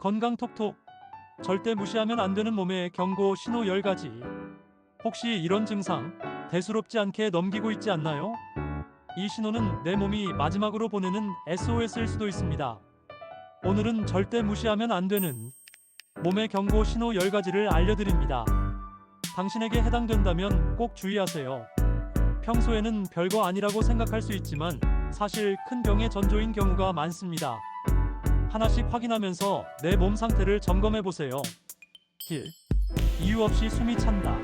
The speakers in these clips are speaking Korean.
건강톡톡. 절대 무시하면 안 되는 몸의 경고 신호 10가지. 혹시 이런 증상 대수롭지 않게 넘기고 있지 않나요? 이 신호는 내 몸이 마지막으로 보내는 SOS일 수도 있습니다. 오늘은 절대 무시하면 안 되는 몸의 경고 신호 10가지를 알려드립니다. 당신에게 해당된다면 꼭 주의하세요. 평소에는 별거 아니라고 생각할 수 있지만 사실 큰 병의 전조인 경우가 많습니다. 하나씩 확인하면서 내 몸 상태를 점검해 보세요. 1. 이유 없이 숨이 찬다.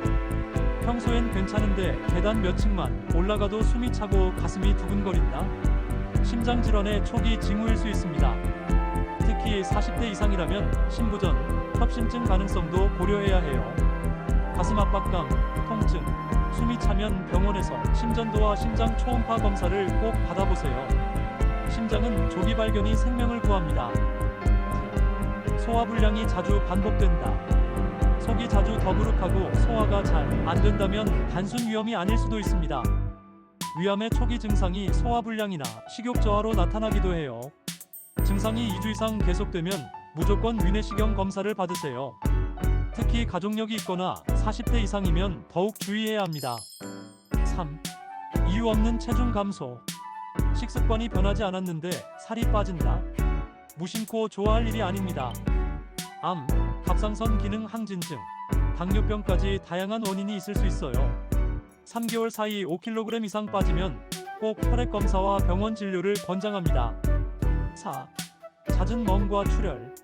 평소엔 괜찮은데 계단 몇 층만 올라가도 숨이 차고 가슴이 두근거린다. 심장 질환의 초기 징후일 수 있습니다. 특히 40대 이상이라면 신부전, 협심증 가능성도 고려해야 해요. 가슴 압박감, 통증, 숨이 차면 병원에서 심전도와 심장 초음파 검사를 꼭 받아보세요. 심장은 조기 발견이 생명을 구합니다. 소화불량이 자주 반복된다. 속이 자주 더부룩하고 소화가 잘 안 된다면 단순 위염이 아닐 수도 있습니다. 위암의 초기 증상이 소화불량이나 식욕 저하로 나타나기도 해요. 증상이 2주 이상 계속되면 무조건 위내시경 검사를 받으세요. 특히 가족력이 있거나 40대 이상이면 더욱 주의해야 합니다. 3. 이유 없는 체중 감소. 식습관이 변하지 않았는데 살이 빠진다. 무심코 좋아할 일이 아닙니다. 암, 갑상선 기능 항진증, 당뇨병까지 다양한 원인이 있을 수 있어요. 3개월 사이 5kg 이상 빠지면 꼭 혈액 검사와 병원 진료를 권장합니다. 4. 잦은 멍과 출혈.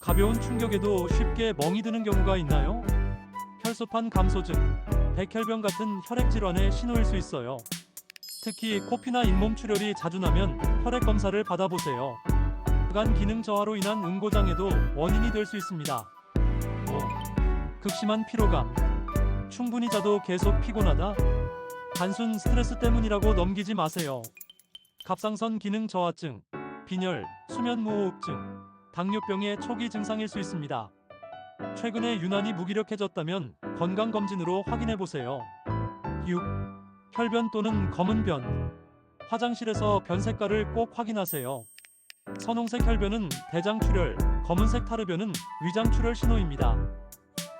가벼운 충격에도 쉽게 멍이 드는 경우가 있나요? 혈소판 감소증, 백혈병 같은 혈액 질환의 신호일 수 있어요. 특히 코피나 잇몸 출혈이 자주 나면 혈액 검사를 받아보세요. 간 기능 저하로 인한 응고장애도 원인이 될 수 있습니다. 5. 극심한 피로감. 충분히 자도 계속 피곤하다. 단순 스트레스 때문이라고 넘기지 마세요. 갑상선 기능 저하증, 빈혈, 수면 무호흡증, 당뇨병의 초기 증상일 수 있습니다. 최근에 유난히 무기력해졌다면 건강 검진으로 확인해 보세요. 6. 혈변 또는 검은 변. 화장실에서 변 색깔을 꼭 확인하세요. 선홍색 혈변은 대장 출혈, 검은색 타르변은 위장 출혈 신호입니다.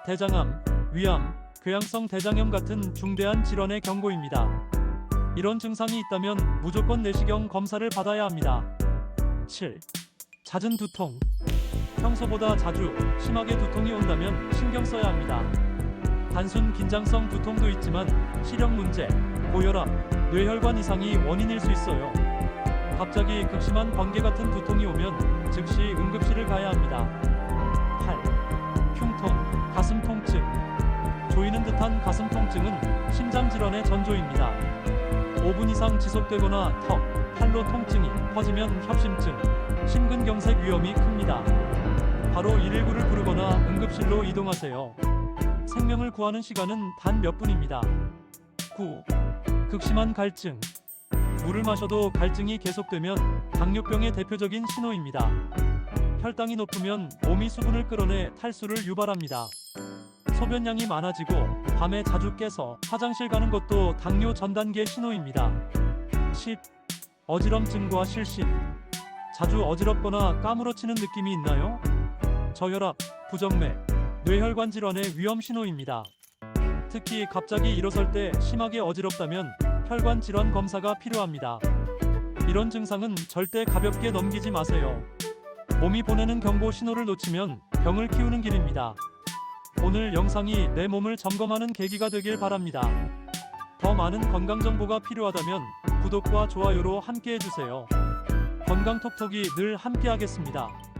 대장암, 위암, 궤양성 대장염 같은 중대한 질환의 경고입니다. 이런 증상이 있다면 무조건 내시경 검사를 받아야 합니다. 7. 잦은 두통. 평소보다 자주 심하게 두통이 온다면 신경 써야 합니다. 단순 긴장성 두통도 있지만 시력 문제, 고혈압, 뇌혈관 이상이 원인일 수 있어요. 갑자기 극심한 번개 같은 두통이 오면 즉시 응급실을 가야 합니다. 8. 흉통, 가슴 통증. 조이는 듯한 가슴 통증은 심장 질환의 전조입니다. 5분 이상 지속되거나 턱, 팔로 통증이 퍼지면 협심증, 심근경색 위험이 큽니다. 바로 119를 부르거나 응급실로 이동하세요. 생명을 구하는 시간은 단 몇 분입니다. 9. 극심한 갈증. 물을 마셔도 갈증이 계속되면 당뇨병의 대표적인 신호입니다. 혈당이 높으면 몸이 수분을 끌어내 탈수를 유발합니다. 소변량이 많아지고 밤에 자주 깨서 화장실 가는 것도 당뇨 전 단계 신호입니다. 10. 어지럼증과 실신. 자주 어지럽거나 까무러치는 느낌이 있나요? 저혈압, 부정맥, 뇌혈관 질환의 위험 신호입니다. 특히 갑자기 일어설 때 심하게 어지럽다면 혈관 질환 검사가 필요합니다. 이런 증상은 절대 가볍게 넘기지 마세요. 몸이 보내는 경고 신호를 놓치면 병을 키우는 길입니다. 오늘 영상이 내 몸을 점검하는 계기가 되길 바랍니다. 더 많은 건강 정보가 필요하다면 구독과 좋아요로 함께 해주세요. 건강톡톡이 늘 함께하겠습니다.